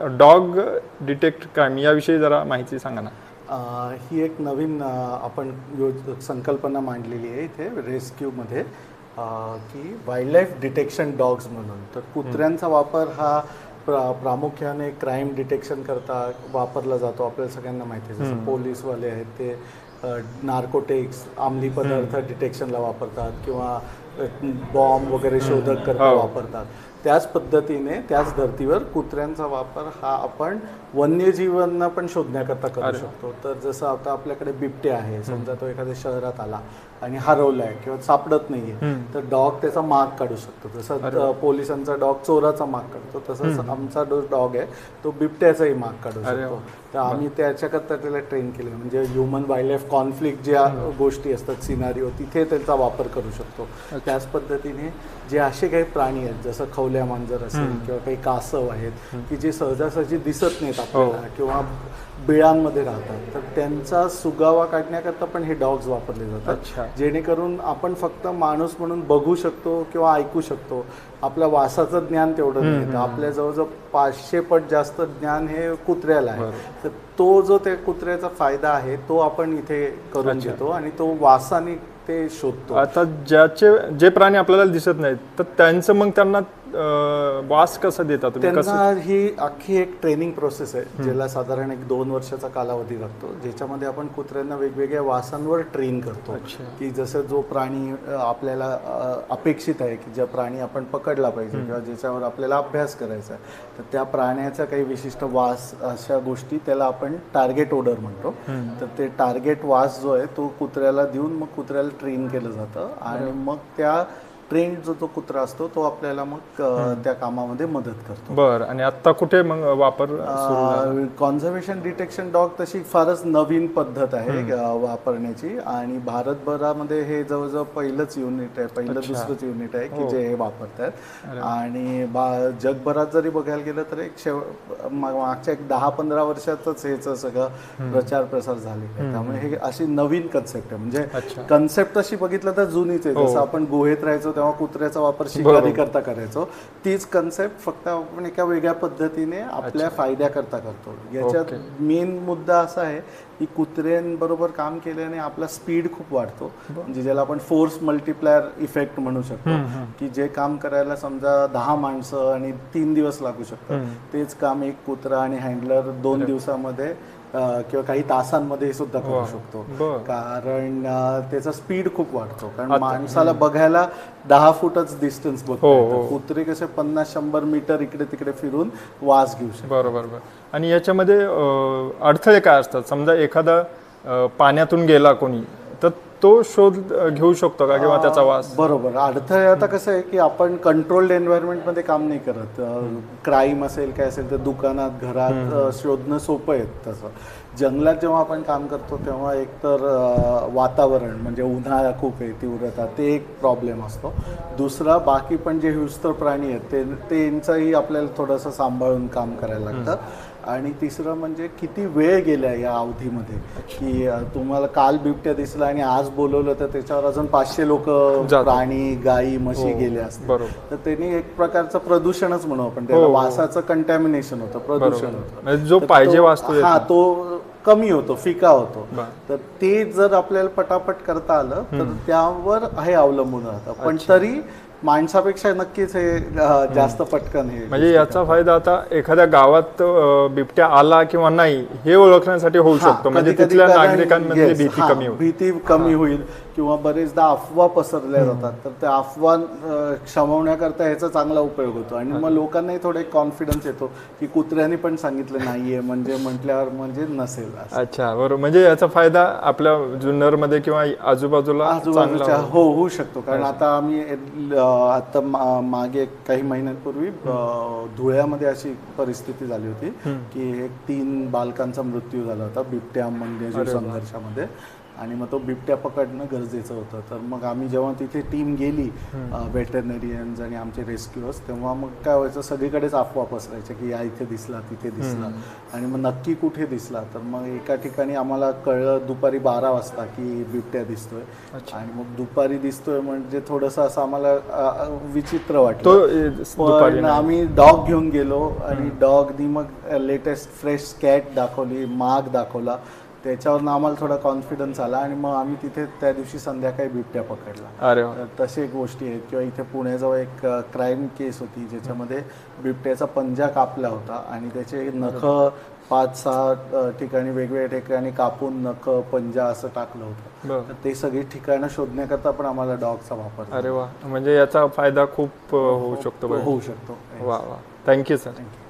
Dog detect crime याविषयी जरा माहिती सांगा ना. अ, ही एक नवीन अ, आपण योज संकल्पना मांडलेली आहे इथे रेस्क्यूमध्ये अ, की वाईल्ड लाईफ डिटेक्शन डॉग्स म्हणून. तर कुत्र्यांचा वापर हा प्रा प्रामुख्याने क्राईम डिटेक्शन करता वापरला जातो आपल्याला सगळ्यांना माहिती आहे. जसं पोलीसवाले आहेत ते नार्कोटिक्स अंमली पदार्थ डिटेक्शनला वापरतात किंवा बॉम्ब वगैरे शोधक करता हो. वापरतात. त्याच पद्धतीने त्याच धर्तीवर कुत्र्यांचा वापर हा आपण वन्यजीवांना पण शोधण्याकरता करू शकतो. तर जसं आता आपल्याकडे बिबटे आहे समजा तो एखाद्या शहरात आला आणि हरवलाय किंवा सापडत नाहीये तर डॉग त्याचा माग काढू शकतो. जसं पोलिसांचा डॉग चोराचा माग काढतो तसंच आमचा जो डॉग आहे तो बिबट्याचाही माग काढू शकतो. तर आम्ही त्याच्याकरता त्याला ट्रेन केले. म्हणजे ह्युमन वाईल्ड लाईफ कॉन्फ्लिक्ट ज्या गोष्टी असतात सिनारिओ तिथे त्यांचा वापर करू शकतो. त्याच पद्धतीने जे असे काही प्राणी आहेत जसं खवल्या मांजर असेल किंवा काही कासव आहेत की जे सहजासहजी दिसत नाहीत आपल्याला किंवा बिळांमध्ये राहतात तर त्यांचा सुगावा काढण्याकरता पण हे डॉग्स वापरले. जातात. जेणेकरून आपण फक्त माणूस म्हणून बघू शकतो किंवा ऐकू शकतो. आपल्या वासाचं ज्ञान तेवढं नाही तर आपल्या जवळजवळ पाचशे पट जास्त ज्ञान हे कुत्र्याला आहे. तर तो जो त्या कुत्र्याचा फायदा आहे तो आपण इथे करून घेतो आणि तो वासाने ते शोधतो. आता ज्याचे जे प्राणी आपल्याला दिसत नाहीत तर त्यांचं मग त्यांना वास कसा देता तुम्ही? त्यांना ही अख्खी एक ट्रेनिंग प्रोसेस आहे ज्याला साधारण एक दोन वर्षाचा कालावधी लागतो. ज्याच्यामध्ये आपण कुत्र्यांना वेगवेगळ्या वासांवर ट्रेन करतो. की जसं जो प्राणी आपल्याला अपेक्षित आहे की ज्या प्राणी आपण पकडला पाहिजे किंवा ज्याच्यावर आपल्याला अभ्यास करायचा आहे तर त्या प्राण्याचा काही विशिष्ट वास अशा गोष्टी त्याला आपण टार्गेट ओडर म्हणतो. तर ते टार्गेट वास जो आहे तो कुत्र्याला देऊन मग कुत्र्याला ट्रेन केलं जातं. आणि मग त्या ट्रेन जो तो कुत्रा असतो तो आपल्याला मग त्या कामामध्ये मदत करतो. बर आणि आता कुठे मग वापर? कॉन्झर्वेशन डिटेक्शन डॉग तशी फारच नवीन पद्धत आहे वापरण्याची. आणि भारतभरामध्ये हे जवळजवळ पहिलंच युनिट आहे पहिलं दुसरंच युनिट आहे की जे हे वापरतात. आणि जगभरात जरी बघायला गेलं तर एक शेव मागच्या एक दहा पंधरा वर्षातच हेच सगळं प्रचार प्रसार झाले त्यामुळे हे अशी नवीन कन्सेप्ट आहे. म्हणजे. कन्सेप्ट तशी बघितलं तर जुनीच आहे. जसं आपण गुहेत राहायचो तेव्हा कुत्र्याचा वापर शिकारी करता करायचो. तीच कन्सेप्ट फक्त आपण एका वेगळ्या पद्धतीने आपल्या फायद्याकरता करतो. याच्यात मेन मुद्दा असा आहे की कुत्र्यांबरोबर काम केल्याने आपला स्पीड खूप वाढतो. म्हणजे ज्याला आपण फोर्स मल्टिप्लायर इफेक्ट म्हणू शकतो. की जे काम करायला समजा दहा माणसं आणि तीन दिवस लागू शकतात तेच काम एक कुत्रा आणि हँडलर दोन दिवसामध्ये किंवा काही तासांमध्ये सुद्धा करू शकतो. कारण त्याचा स्पीड खूप वाढतो. कारण माणसाला बघायला दहा फुटच डिस्टन्स बघतो हो, येतं. कुत्रे कसे पन्नास शंभर मीटर इकडे तिकडे फिरून वास घेऊ शकतात. बरोबर बरोबर. आणि याच्यामध्ये अडथळे काय असतात? समजा एखादा पाण्यातून गेला कोणी तर तो शोध घेऊ शकतो का किंवा त्याचा वास? बरोबर. अडथळे आता कसं आहे की आपण कंट्रोल्ड एन्व्हायरमेंटमध्ये काम नाही करत. क्राईम असेल काय असेल तर दुकानात घरात शोधणं सोपं आहे तसं. जंगलात जेव्हा आपण काम करतो तेव्हा एकतर वातावरण म्हणजे उन्हाळा खूप आहे तीव्रता ते एक प्रॉब्लेम असतो. दुसरा बाकी पण जे हिंस्त्र प्राणी आहेत ते त्यांचंही आपल्याला थोडंसं सांभाळून काम करायला लागतं. आणि तिसरं म्हणजे किती वेळ गेला या अवधीमध्ये? की तुम्हाला काल बिबट्या दिसला आणि आज बोलवलं तर त्याच्यावर अजून पाचशे लोक. प्राणी गायी म्हशी गेले असतील. बरोबर. तर त्यांनी एक प्रकारचं प्रदूषणच म्हणू आपण त्याला. हो, हो. वासाचं कंटॅमिनेशन होतं प्रदूषण होतं. म्हणजे जो पाहिजे तो- वास तो येत. हा. तो कमी होतो फिका होतो. तर ते जर आपल्याला पटापट करता आलं तर त्यावर हे अवलंबून राहतं. पण तरी माणसापेक्षा नक्कीच हे जास्त पटकन हे म्हणजे याचा फायदा आता एखाद्या गावात बिबट्या आला किंवा नाही हे ओळखण्यासाठी होऊ शकतो. म्हणजे तिथल्या yes, भीती कमी होईल. भीती कमी होईल. किंवा बरेचदा अफवा पसरल्या जातात. तर त्या अफवा अ, शमवण्याकरता ह्याचा चांगला उपयोग होतो. आणि मग लोकांनाही थोडे कॉन्फिडन्स येतो की कुत्र्याने पण सांगितलं नाहीये म्हणजे म्हटल्यावर म्हणजे नसेल. अच्छा बरोबर म्हणजे याचा फायदा आपल्या जुन्नरमध्ये किंवा आजूबाजूला आजूबाजूच्या हो होऊ शकतो. कारण आता आम्ही आता मागे काही महिन्यांपूर्वी धुळ्यामध्ये अशी परिस्थिती झाली होती की एक तीन बालकांचा मृत्यू झाला होता बिबट्या वन्यजीव संघर्षामध्ये. आणि मग तो बिबट्या पकडणं गरजेचं होतं. तर मग आम्ही जेव्हा तिथे टीम गेली वेटरनरियन्स आणि आमचे रेस्क्युअर्स तेव्हा मग काय व्हायचं सगळीकडेच अफवा पसरायच्या की या इथे दिसला तिथे दिसला. आणि मग नक्की कुठे दिसला? तर मग एका ठिकाणी आम्हाला कळलं दुपारी बारा वाजता की बिबट्या दिसतोय. आणि मग दुपारी दिसतोय म्हणजे थोडंसं असं आम्हाला विचित्र वाटलं. तो ए, दुपारी पण. आम्ही डॉग घेऊन गेलो आणि डॉगनी मग लेटेस्ट फ्रेश कॅट दाखवली माग दाखवला. त्याच्यावरनं आम्हाला थोडा कॉन्फिडन्स आला आणि मग आम्ही तिथे त्या दिवशी संध्याकाळी बिबट्या पकडला. अरे वा. तर तसे गोष्टी आहेत. किंवा इथे पुण्याजवळ एक क्राईम केस होती ज्याच्यामध्ये बिबट्याचा पंजा कापला होता आणि त्याचे नख पाच सहा अ, ठिकाणी वेगवेगळ्या ठिकाणी कापून नख पंजा असं टाकलं होतं. बर. तर ते सगळी ठिकाणं शोधण्याकरता पण आम्हाला डॉगचा वापर अरे वा. म्हणजे याचा फायदा खूप अ, होऊ शकतो बरं. होऊ शकतो. वा वा. Thank you sir thank you